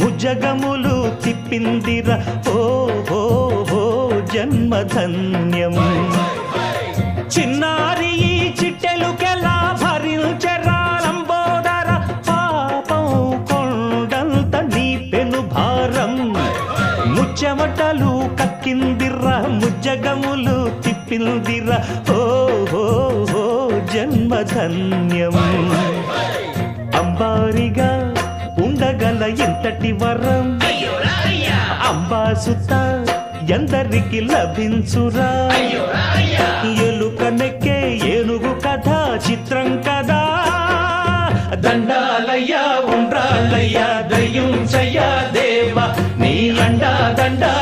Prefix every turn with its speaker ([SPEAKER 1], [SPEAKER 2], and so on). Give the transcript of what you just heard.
[SPEAKER 1] ముజ్జగములు తిప్పిందిర. ఓ హో హో జన్మధన్యం చిన్నారి ఈ చిట్టెలుకెలా భరించరా లంబోదర పాపం కొండంత నీ పెను భారం. ముచ్చమటలు కక్కిందిర్రా ముజ్జగములు తిప్పిందిరా. ఓ హో హో జన్మధన్యం అంబారిగా ఉండగల ఎంతటి వరం. అంబాసుత ఎందరికి లభించురా. ఎలుక నెక్కే ఏనుగు కథ చిత్రం కదా. దండాలయ్యా ఉండ్రాళ్ళయ్యా దయ్యం చెయ్యా దేవ. నీ అండా దండా